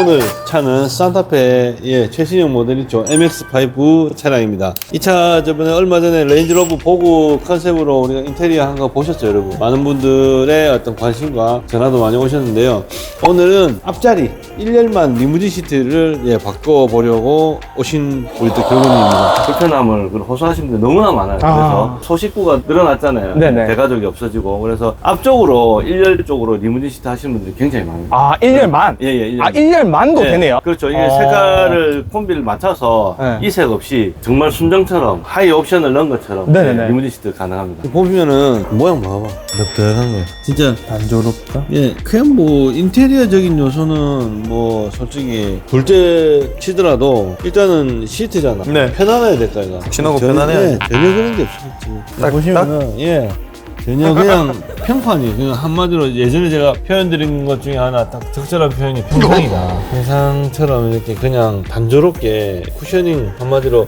오늘 차는 산타페의 최신형 모델이죠. MX5 차량입니다. 이 차 저번에 얼마 전에 레인지로브 보고 컨셉으로 우리가 인테리어 한 거 보셨죠, 여러분? 많은 분들의 어떤 관심과 전화도 많이 오셨는데요. 오늘은 앞자리 1열만 리무진 시트를 예, 바꿔보려고 오신 우리 또 교수님입니다. 불편함을 호소하시는 분들 너무나 많아요. 아. 그래서 소식구가 늘어났잖아요. 네네. 대가족이 없어지고. 그래서 앞쪽으로 1열 쪽으로 리무진 시트 하시는 분들이 굉장히 많아요. 아, 1열만? 예, 예, 1열. 아, 1열만 도 네, 되네요. 그렇죠. 이게 어. 색깔을 콤비를 맞춰서 네. 이색 없이 정말 순정처럼 하이 옵션을 넣은 것처럼 네네네. 예, 리무진 시트 가능합니다. 보시면은 모양 봐봐. 넉넉한 거. 진짜 단조롭다. 예, 그냥 뭐 인테리어적인 요소는 뭐 솔직히 둘째 치더라도 일단은 시트잖아. 네. 편안해야 될까 이거. 푹신하고 전혀- 편안해야 예, 전혀 그런 게 없었지. 딱, 보시면은 예. 전혀 그냥 평판이 그냥 한마디로 예전에 제가 표현드린 것 중에 하나 딱 적절한 표현이 평상이다. 평상처럼 이렇게 그냥 단조롭게 쿠셔닝 한마디로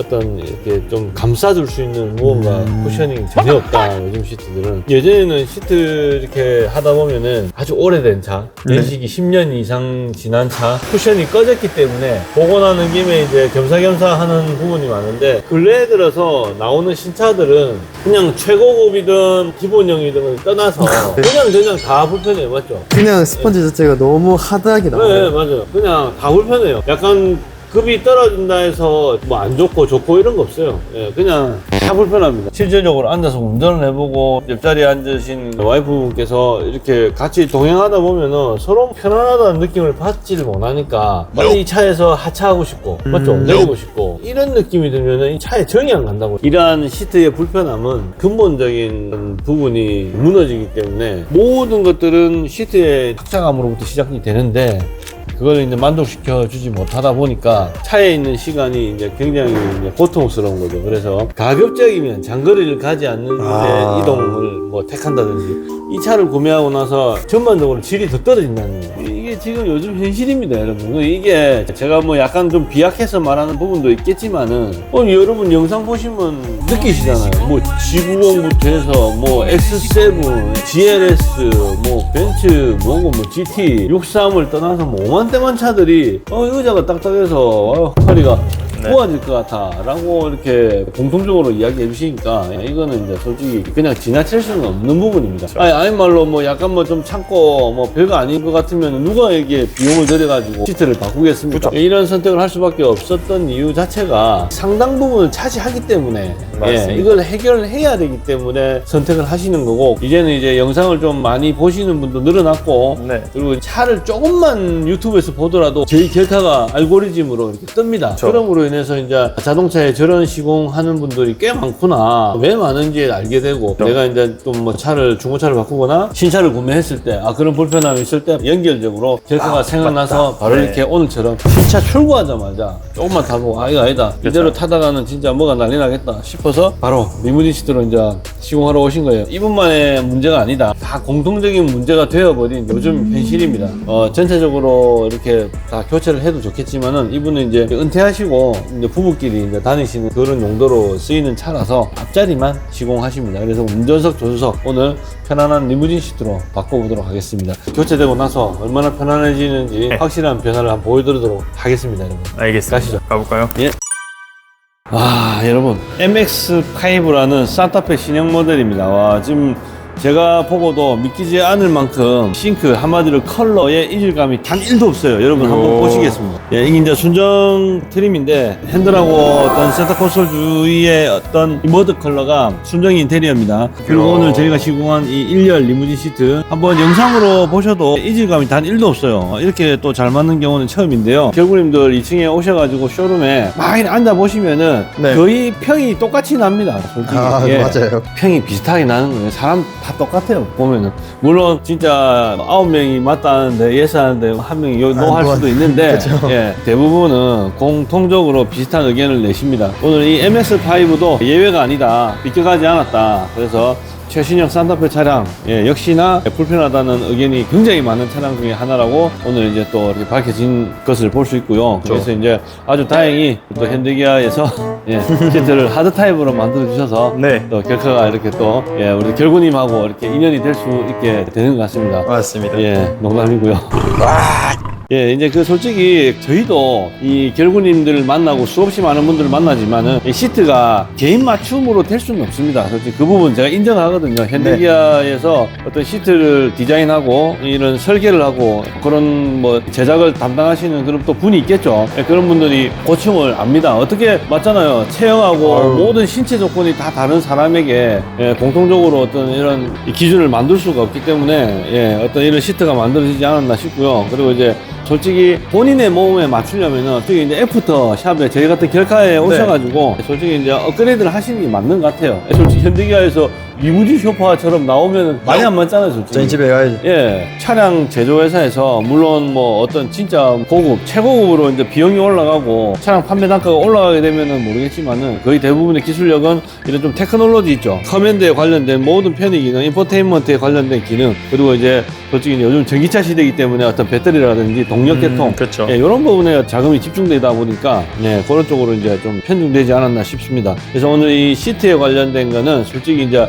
어떤 이렇게 좀 감싸줄 수 있는 무언가 쿠셔닝 전혀 없다 요즘 시트들은 예전에는 시트 이렇게 하다 보면은 아주 오래된 차 연식이 10년 이상 지난 차 쿠션이 꺼졌기 때문에 복원하는 김에 이제 겸사겸사 하는 부분이 많은데 근래에 들어서 나오는 신차들은 그냥 최고급이든 기본형이든 떠나서 그냥 그냥 다 불편해요 맞죠? 그냥 스펀지 자체가 너무 하드하게 네, 나와요. 맞아요. 그냥 다 불편해요. 약간 급이 떨어진다 해서 뭐 안 좋고 좋고 이런 거 없어요. 예, 그냥 다 불편합니다. 실질적으로 앉아서 운전을 해보고 옆자리에 앉으신 와이프분께서 이렇게 같이 동행하다 보면은 서로 편안하다는 느낌을 받지를 못하니까 빨리 이 차에서 하차하고 싶고 맞죠? 내리고 싶고 이런 느낌이 들면은 이 차에 정이 안 간다고. 이러한 시트의 불편함은 근본적인 부분이 무너지기 때문에 모든 것들은 시트의 착장감으로부터 시작이 되는데 그걸 이제 만족시켜 주지 못하다 보니까 차에 있는 시간이 이제 굉장히 이제 고통스러운 거죠. 그래서 가급적이면 장거리를 가지 않는 아. 이동을 뭐 택한다든지 이 차를 구매하고 나서 전반적으로 질이 더 떨어진다는 거예요. 지금 요즘 현실입니다, 여러분. 이게 제가 뭐 약간 좀 비약해서 말하는 부분도 있겠지만은 어, 여러분 영상 보시면 느끼시잖아요. 뭐 G90부터 해서 뭐 X7, GLS, 뭐 벤츠, 뭐고 뭐 GT, 63을 떠나서 뭐 5만 대만 차들이 어 의자가 딱딱해서 어, 허리가 부어질 것 같아 라고 이렇게 공통적으로 이야기해 주시니까 야, 이거는 이제 솔직히 그냥 지나칠 수는 없는 부분입니다 아니, 아니 말로 뭐 약간 뭐 좀 참고 뭐 별거 아닌 것 같으면 누가 이게 비용을 들여가지고 시트를 바꾸겠습니까 이런 선택을 할 수밖에 없었던 이유 자체가 상당 부분을 차지하기 때문에. 예, 이걸 해결해야 되기 때문에 선택을 하시는 거고 이제는 이제 영상을 좀 많이 보시는 분도 늘어났고 네. 그리고 차를 조금만 유튜브에서 보더라도 저희 결타가 알고리즘으로 이렇게 뜹니다. 그렇죠. 그럼으로 인해서 이제 자동차에 저런 시공하는 분들이 꽤 많구나. 왜 많은지 알게 되고 그렇죠. 내가 이제 좀뭐 차를 중고차를 바꾸거나 신차를 구매했을 때 아 그런 불편함이 있을 때 연결적으로 결타가 생각나서 바로 네. 이렇게 오늘처럼 신차 출고하자마자 조금만 타고 아 이거 아니다 이대로 타다가는 진짜 뭐가 난리 나겠다 싶어서 바로 리무진 시트로 이제 시공하러 오신 거예요. 이분만의 문제가 아니다. 다 공통적인 문제가 되어버린 요즘 현실입니다. 어, 전체적으로 이렇게 다 교체를 해도 좋겠지만은 이분은 이제 은퇴하시고 이제 부부끼리 이제 다니시는 그런 용도로 쓰이는 차라서 앞자리만 시공하십니다. 그래서 운전석, 조수석 오늘 편안한 리무진 시트로 바꿔보도록 하겠습니다. 교체되고 나서 얼마나 편안해지는지 확실한 변화를 한번 보여드리도록 하겠습니다, 여러분. 알겠습니다. 가시죠. 가볼까요? 와 여러분 MX5라는 산타페 신형 모델입니다 와 지금 제가 보고도 믿기지 않을 만큼 싱크 한마디로 컬러의 이질감이 단 1도 없어요 여러분 한번 오. 보시겠습니다 예, 이게 이제 순정 트림인데 핸들하고 어떤 센터 콘솔 주위의 어떤 이 머드 컬러가 순정 인테리어입니다 그리고 오. 오늘 저희가 시공한 이 1열 리무진 시트 한번 영상으로 보셔도 이질감이 단 1도 없어요 이렇게 또 잘 맞는 경우는 처음인데요 결구님들 2층에 오셔가지고 쇼룸에 막 이렇게 앉아 보시면은 네. 거의 평이 똑같이 납니다 솔직히 아, 예. 맞아요. 평이 비슷하게 나는 거예요. 사람 다 똑같아요. 보면은 물론 진짜 아홉 명이 맞다는데 예스하는데 한 명이 요- 노할 뭐, 수도 있는데 그쵸. 예, 대부분은 공통적으로 비슷한 의견을 내십니다. 오늘 이 MX5도 예외가 아니다. 비껴가지 않았다. 그래서 최신형 산타페 차량 예, 역시나 불편하다는 의견이 굉장히 많은 차량 중에 하나라고 오늘 이제 또 이렇게 밝혀진 것을 볼 수 있고요. 그래서 이제 아주 다행히 또 현대기아에서 예, 시트를 하드 타입으로 만들어 주셔서 네. 또 결과가 이렇게 또 예, 우리 결구님하고 이렇게 인연이 될 수 있게 되는 것 같습니다. 맞습니다. 예, 농담이고요. 예, 이제 그 솔직히 저희도 이 결구님들을 만나고 수없이 많은 분들을 만나지만은 이 시트가 개인 맞춤으로 될 수는 없습니다. 솔직히 그 부분 제가 인정하거든요. 현대기아에서 어떤 시트를 디자인하고 이런 설계를 하고 그런 뭐 제작을 담당하시는 그런 또 분이 있겠죠. 예, 그런 분들이 고충을 압니다. 어떻게 맞잖아요. 체형하고 아유. 모든 신체 조건이 다 다른 사람에게 예, 공통적으로 어떤 이런 이 기준을 만들 수가 없기 때문에 예, 어떤 이런 시트가 만들어지지 않았나 싶고요. 그리고 이제 솔직히 본인의 몸에 맞추려면은 특히 이제 애프터 샵에 저희 같은 결카에 오셔가지고 솔직히 이제 업그레이드를 하시는 게 맞는 것 같아요. 솔직히 현대기아에서 리무진 쇼파처럼 나오면 많이 안 맞잖아요, 솔직히. 저희 집에 가야지. 예, 차량 제조회사에서 물론 뭐 어떤 진짜 고급, 최고급으로 이제 비용이 올라가고 차량 판매 단가가 올라가게 되면은 모르겠지만은 거의 대부분의 기술력은 이런 좀 테크놀로지 있죠. 커맨드에 관련된 모든 편의 기능, 인포테인먼트에 관련된 기능, 그리고 이제 솔직히 요즘 전기차 시대이기 때문에 어떤 배터리라든지 동력 계통, 음, 그렇죠. 예, 이런 부분에 자금이 집중되다 보니까 예, 그런 쪽으로 이제 좀 편중되지 않았나 싶습니다. 그래서 오늘 이 시트에 관련된 거는 솔직히 이제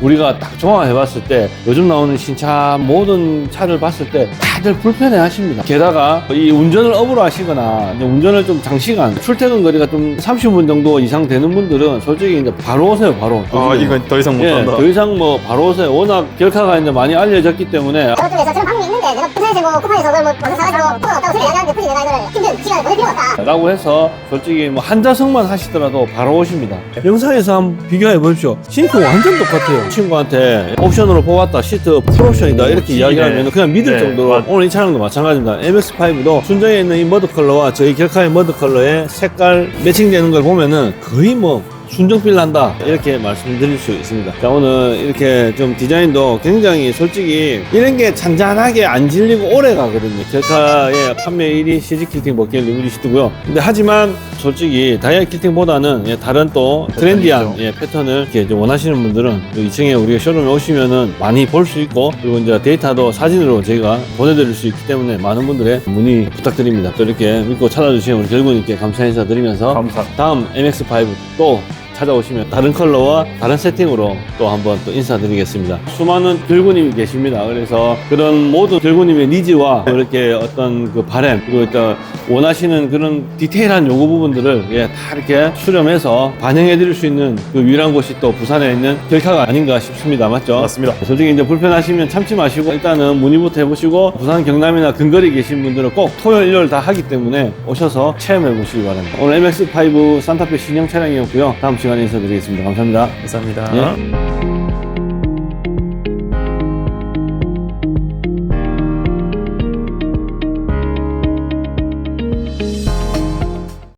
우리가 딱 종합해 봤을 때 요즘 나오는 신차 모든 차를 봤을 때 다들 불편해 하십니다. 게다가 이 운전을 업으로 하시거나 운전을 좀 장시간 출퇴근 거리가 좀 30분 정도 이상 되는 분들은 솔직히 이제 바로 오세요, 바로. 아, 이건 더 이상 예, 못한다. 더 이상 뭐 바로 오세요. 워낙 결카가 이제 많이 알려졌기 때문에 저쪽에서 저런 방법이 있는데 내가 부산에서 뭐 쿠팡에서 그걸 뭐 먼저 사가지고 쿠팡 없다고 소리 얘기하는데 굳이 내가 이걸 힘든 시간을 보낼 필요가 없다 라고 해서 솔직히 뭐 한자석만 하시더라도 바로 오십니다. 영상에서 한번 비교해 보십시오. 싱크 완전 똑같아요. 친구한테 옵션으로 뽑았다. 시트 풀옵션이다. 이렇게 오, 이야기하면 그냥 믿을 네, 정도로 맞- 오늘 이 차량도 마찬가지입니다. MX5도 순정에 있는 이 머드 컬러와 저희 격카의 머드 컬러의 색깔 매칭되는 걸 보면은 거의 뭐 순정필 난다 이렇게 말씀드릴 수 있습니다 자 오늘 이렇게 좀 디자인도 굉장히 솔직히 이런 게 잔잔하게 안 질리고 오래 가거든요 격카의 판매 1위 CG 킬팅 버킷 리무진 시트고요 근데 하지만 솔직히 다이아 킬팅보다는 예, 다른 또 트렌디한 예, 패턴을 이렇게 좀 원하시는 분들은 2층에 우리가 쇼룸에 오시면은 많이 볼 수 있고 그리고 이제 데이터도 사진으로 저희가 보내드릴 수 있기 때문에 많은 분들의 문의 부탁드립니다 또 이렇게 믿고 찾아주신 우리 결구님께 감사 인사 드리면서 감사합니다. 다음 MX5 또 찾아오시면 다른 컬러와 다른 세팅으로 또 한번 또 인사드리겠습니다. 수많은 결구님이 계십니다. 그래서 그런 모든 결구님의 니즈와 이렇게 어떤 그 바램 그리고 일단 원하시는 그런 디테일한 요구 부분들을 예, 다 이렇게 수렴해서 반영해 드릴 수 있는 그 유일한 곳이 또 부산에 있는 결카가 아닌가 싶습니다. 맞죠? 맞습니다. 솔직히 이제 불편하시면 참지 마시고 일단은 문의부터 해보시고 부산 경남이나 근거리 계신 분들은 꼭 토요일 일요일 다 하기 때문에 오셔서 체험해 보시기 바랍니다. 오늘 MX5 산타페 신형 차량이었고요. 다음 시간에 인사드리겠습니다. 감사합니다. 감사합니다. 예.